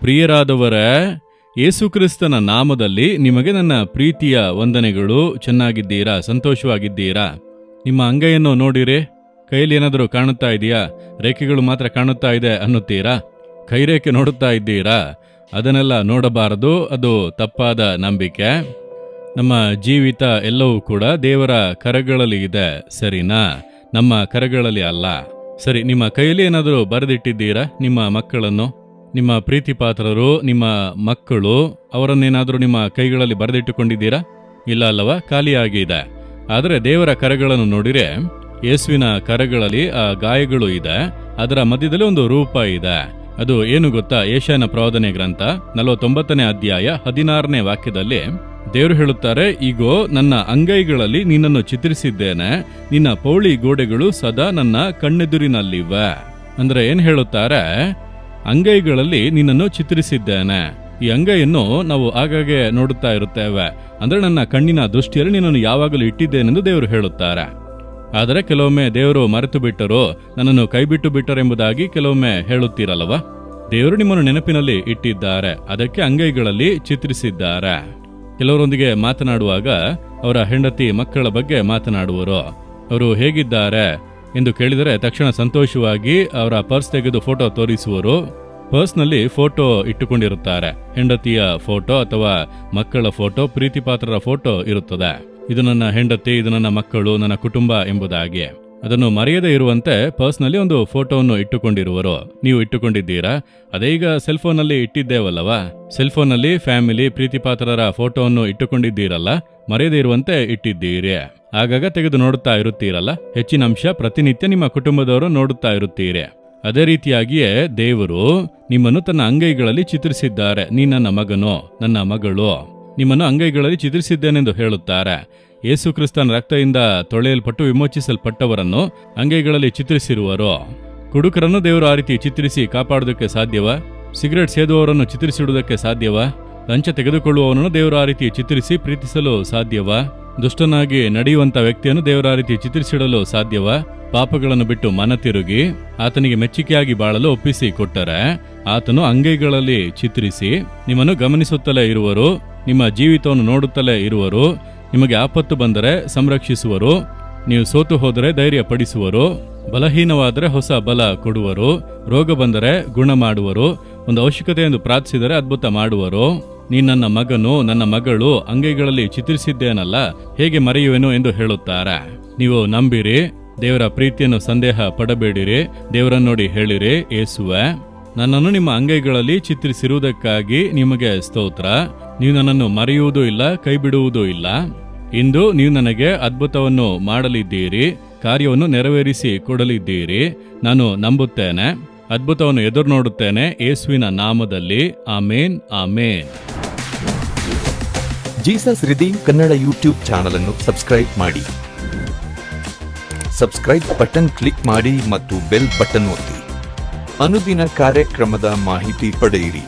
ಪ್ರಿಯರಾದವರೇ, ಯೇಸುಕ್ರಿಸ್ತನ ನಾಮದಲ್ಲಿ ನಿಮಗೆ ನನ್ನ ಪ್ರೀತಿಯ ವಂದನೆಗಳು. ಚೆನ್ನಾಗಿದ್ದೀರಾ? ಸಂತೋಷವಾಗಿದ್ದೀರಾ? ನಿಮ್ಮ ಅಂಗೈಯನ್ನು ನೋಡಿರಿ ಕೈಯಲ್ಲಿ ಏನಾದರೂ ಕಾಣುತ್ತಾ ಇದೆಯಾ? ರೇಖೆಗಳು ಮಾತ್ರ ಕಾಣುತ್ತಾ ಇದೆ ಅನ್ನುತ್ತೀರಾ? ಕೈರೇಖೆ ನೋಡುತ್ತಾ ಇದ್ದೀರಾ? ಅದನ್ನೆಲ್ಲ ನೋಡಬಾರದು, ಅದು ತಪ್ಪಾದ ನಂಬಿಕೆ. ನಮ್ಮ ಜೀವಿತ ಎಲ್ಲವೂ ಕೂಡ ದೇವರ ಕರಗಳಲ್ಲಿ ಇದೆ, ಸರಿನಾ? ನಮ್ಮ ಕರಗಳಲ್ಲಿ ಅಲ್ಲ. ಸರಿ, ನಿಮ್ಮ ಕೈಯಲ್ಲಿ ಏನಾದರೂ ಬರೆದಿಟ್ಟಿದ್ದೀರಾ, ನಿಮ್ಮ ಮಕ್ಕಳನ್ನು? ನಿಮ್ಮ ಪ್ರೀತಿಪಾತ್ರರು, ನಿಮ್ಮ ಮಕ್ಕಳು, ಅವರನ್ನೇನಾದರೂ ನಿಮ್ಮ ಕೈಗಳಲ್ಲಿ ಬರೆದಿಟ್ಟುಕೊಂಡಿದ್ದೀರಾ? ಇಲ್ಲ ಅಲ್ಲವಾ? ಖಾಲಿಯಾಗಿದೆ ಆದರೆ ದೇವರ ಕರಗಳನ್ನು ನೋಡಿರೆ ಯೇಸುವಿನ ಕರಗಳಲ್ಲಿ ಆ ಗಾಯಗಳು ಇದೆ. ಅದರ ಮಧ್ಯದಲ್ಲಿ ಒಂದು ರೂಪ ಇದೆ. ಅದು ಏನು ಗೊತ್ತಾ? ಏಷ್ಯಾನ ಪ್ರವಾದನೆ ಗ್ರಂಥ, ನಲವತ್ತೊಂಬತ್ತನೇ ಅಧ್ಯಾಯ ಹದಿನಾರನೇ ವಾಕ್ಯದಲ್ಲಿ ದೇವರು ಹೇಳುತ್ತಾರೆ ಈಗೋ ನನ್ನ ಅಂಗೈಗಳಲ್ಲಿ ನಿನ್ನನ್ನು ಚಿತ್ರಿಸಿದ್ದೇನೆ. ನಿನ್ನ ಪೌಳಿ ಗೋಡೆಗಳು ಸದಾ ನನ್ನ ಕಣ್ಣೆದುರಿನಲ್ಲಿವೆ. ಅಂದ್ರೆ ಏನ್ ಹೇಳುತ್ತಾರೆ? ಅಂಗೈಗಳಲ್ಲಿ ನಿನ್ನನ್ನು ಚಿತ್ರಿಸಿದ್ದೇನೆ. ಈ ಅಂಗೈಯನ್ನು ನಾವು ಆಗಾಗ್ಗೆ ನೋಡುತ್ತಾ ಇರುತ್ತೇವೆ. ಅಂದರೆ ನನ್ನ ಕಣ್ಣಿನ ದೃಷ್ಟಿಯಲ್ಲಿ ನಿನ್ನನ್ನು ಯಾವಾಗಲೂ ಇಟ್ಟಿದ್ದೇನೆಂದು ದೇವರು ಹೇಳುತ್ತಾರೆ. ಆದರೆ ಕೆಲವೊಮ್ಮೆ ದೇವರು ಮರೆತು ಬಿಟ್ಟರು ನನ್ನನ್ನು ಕೈಬಿಟ್ಟು ಬಿಟ್ಟರೆಂಬುದಾಗಿ ಕೆಲವೊಮ್ಮೆ ಹೇಳುತ್ತೀರಲ್ವ ದೇವರು ನಿಮ್ಮನ್ನು ನೆನಪಿನಲ್ಲಿ ಇಟ್ಟಿದ್ದಾರೆ. ಅದಕ್ಕೆ ಅಂಗೈಗಳಲ್ಲಿ ಚಿತ್ರಿಸಿದ್ದಾರೆ. ಕೆಲವರೊಂದಿಗೆ ಮಾತನಾಡುವಾಗ ಅವರ ಹೆಂಡತಿ ಮಕ್ಕಳ ಬಗ್ಗೆ ಮಾತನಾಡುವರು. ಅವರು ಹೇಗಿದ್ದಾರೆ? ಎಂದು ಕೇಳಿದರೆ ತಕ್ಷಣ ಸಂತೋಷವಾಗಿ ಅವರ ಪರ್ಸ್ ತೆಗೆದು ಫೋಟೋ ತೋರಿಸುವರು. ಪರ್ಸ್ನಲ್ಲಿ ಫೋಟೋ ಇಟ್ಟುಕೊಂಡಿರುತ್ತಾರೆ. ಹೆಂಡತಿಯ ಫೋಟೋ ಅಥವಾ ಮಕ್ಕಳ ಫೋಟೋ ಪ್ರೀತಿಪಾತ್ರರ ಫೋಟೋ ಇರುತ್ತದೆ. ಇದು ನನ್ನ ಹೆಂಡತಿ, ಇದು ನನ್ನ ಮಕ್ಕಳು, ನನ್ನ ಕುಟುಂಬ ಎಂಬುದಾಗಿ. ಅದನ್ನು ಮರೆಯದೇ ಇರುವಂತೆ ಪರ್ಸ್ನಲ್ಲಿ ಒಂದು ಫೋಟೋವನ್ನು ಇಟ್ಟುಕೊಂಡಿರುವರು. ನೀವು ಇಟ್ಟುಕೊಂಡಿದ್ದೀರಾ? ಅದೇ ಈಗ ಸೆಲ್ಫೋನಲ್ಲಿ ಇಟ್ಟಿದ್ದೇವಲ್ಲವಾ? ಸೆಲ್ಫೋನಲ್ಲಿ ಫ್ಯಾಮಿಲಿ ಪ್ರೀತಿಪಾತ್ರರ ಫೋಟೋವನ್ನು ಇಟ್ಟುಕೊಂಡಿದ್ದೀರಲ್ಲ? ಮರೆಯದೇ ಇರುವಂತೆ ಇಟ್ಟಿದ್ದೀರಿ. ಆಗಾಗ ತೆಗೆದು ನೋಡುತ್ತಾ ಇರುತ್ತೀರಲ್ಲ? ಹೆಚ್ಚಿನ ಅಂಶ ಪ್ರತಿನಿತ್ಯ ನಿಮ್ಮ ಕುಟುಂಬದವರು ನೋಡುತ್ತಾ ಇರುತ್ತೀರಿ. ಅದೇ ರೀತಿಯಾಗಿಯೇ ದೇವರು ನಿಮ್ಮನ್ನು ತನ್ನ ಅಂಗೈಗಳಲ್ಲಿ ಚಿತ್ರಿಸಿದ್ದಾರೆ. ನೀ ನನ್ನ ಮಗನು, ನನ್ನ ಮಗಳು, ನಿಮ್ಮನ್ನು ಅಂಗೈಗಳಲ್ಲಿ ಚಿತ್ರಿಸಿದ್ದೇನೆಂದು ಹೇಳುತ್ತಾರೆ. ಯೇಸು ಕ್ರಿಸ್ತನ ರಕ್ತದಿಂದ ತೊಳೆಯಲ್ಪಟ್ಟು ವಿಮೋಚಿಸಲ್ಪಟ್ಟವರನ್ನು ಅಂಗೈಗಳಲ್ಲಿ ಚಿತ್ರಿಸಿರುವರು? ಕುಡುಕರನ್ನು ದೇವರು ಆ ರೀತಿ ಚಿತ್ರಿಸಿ ಕಾಪಾಡುವುದಕ್ಕೆ ಸಾಧ್ಯವ? ಸಿಗರೆಟ್ ಸೇದುವವರನ್ನು ಚಿತ್ರಿಸಿಡುವುದಕ್ಕೆ ಸಾಧ್ಯವ? ಲಂಚ ತೆಗೆದುಕೊಳ್ಳುವವನನ್ನು ದೇವರು ಆ ರೀತಿ ಚಿತ್ರಿಸಿ ಪ್ರೀತಿಸಲು ಸಾಧ್ಯವಾ? ದುಷ್ಟನಾಗಿ ನಡೆಯುವಂತ ವ್ಯಕ್ತಿಯನ್ನು ದೇವರ ರೀತಿ ಚಿತ್ರಿಸಿಡಲು ಸಾಧ್ಯವ? ಪಾಪಗಳನ್ನು ಬಿಟ್ಟು ಮನ ತಿರುಗಿ, ಆತನಿಗೆ ಮೆಚ್ಚುಗೆಯಾಗಿ ಬಾಳಲು ಒಪ್ಪಿಸಿ ಕೊಟ್ಟರೆ, ಆತನು ಅಂಗೈಗಳಲ್ಲಿ ಚಿತ್ರಿಸಿ, ನಿಮ್ಮನ್ನು ಗಮನಿಸುತ್ತಲೇ ಇರುವರು, ನಿಮ್ಮ ಜೀವಿತವನ್ನು ನೋಡುತ್ತಲೇ ಇರುವರು, ನಿಮಗೆ ಆಪತ್ತು ಬಂದರೆ ಸಂರಕ್ಷಿಸುವರು, ನೀವು ಸೋತು ಹೋದರೆ ಧೈರ್ಯ ಪಡಿಸುವರು ಬಲಹೀನವಾದರೆ ಹೊಸ ಬಲ ಕೊಡುವರು, ರೋಗ ಬಂದರೆ ಗುಣ ಮಾಡುವರು ಒಂದು ಅವಶ್ಯಕತೆ ಎಂದು ಪ್ರಾರ್ಥಿಸಿದರೆ ಅದ್ಭುತ ಮಾಡುವರು. ನೀ ನನ್ನ ಮಗನು, ನನ್ನ ಮಗಳು, ಅಂಗೈಗಳಲ್ಲಿ ಚಿತ್ರಿಸಿದ್ದೇನಲ್ಲ, ಹೇಗೆ ಮರೆಯುವೆನು ಎಂದು ಹೇಳುತ್ತಾರೆ. ನೀವು ನಂಬಿರಿ, ದೇವರ ಪ್ರೀತಿಯನ್ನು ಸಂದೇಹ ಪಡಬೇಡಿರಿ, ದೇವರನ್ನು ನೋಡಿ ಹೇಳಿರಿ, ಏಸುವೆ. ನನ್ನನ್ನು ನಿಮ್ಮ ಅಂಗೈಗಳಲ್ಲಿ ಚಿತ್ರಿಸಿರುವುದಕ್ಕಾಗಿ ನಿಮಗೆ ಸ್ತೋತ್ರ. ನೀವು ನನ್ನನ್ನು ಮರೆಯುವುದೂ ಇಲ್ಲ ಕೈ ಬಿಡುವುದೂ ಇಲ್ಲ. ಇಂದು ನೀವು ನನಗೆ ಅದ್ಭುತವನ್ನು ಮಾಡಲಿದ್ದೀರಿ, ಕಾರ್ಯವನ್ನು ನೆರವೇರಿಸಿ ಕೊಡಲಿದ್ದೀರಿ. ನಾನು ನಂಬುತ್ತೇನೆ, ಅದ್ಭುತವನ್ನು ಎದುರು ನೋಡುತ್ತೇನೆ ಯೇಸುವಿನ ನಾಮದಲ್ಲಿ. ಆಮೇನ್ ಆಮೇನ್. Jesus redeem Kannada YouTube channel ಅನ್ನು ಸಬ್ಸ್ಕ್ರೈಬ್ ಮಾಡಿ. ಸಬ್ಸ್ಕ್ರೈಬ್ ಬಟನ್ ಕ್ಲಿಕ್ ಮಾಡಿ ಮತ್ತು ಬೆಲ್ ಬಟನ್ ಒತ್ತಿ. ಅನುದಿನ ಕಾರ್ಯಕ್ರಮದ ಮಾಹಿತಿ ಪಡೆಯಿರಿ.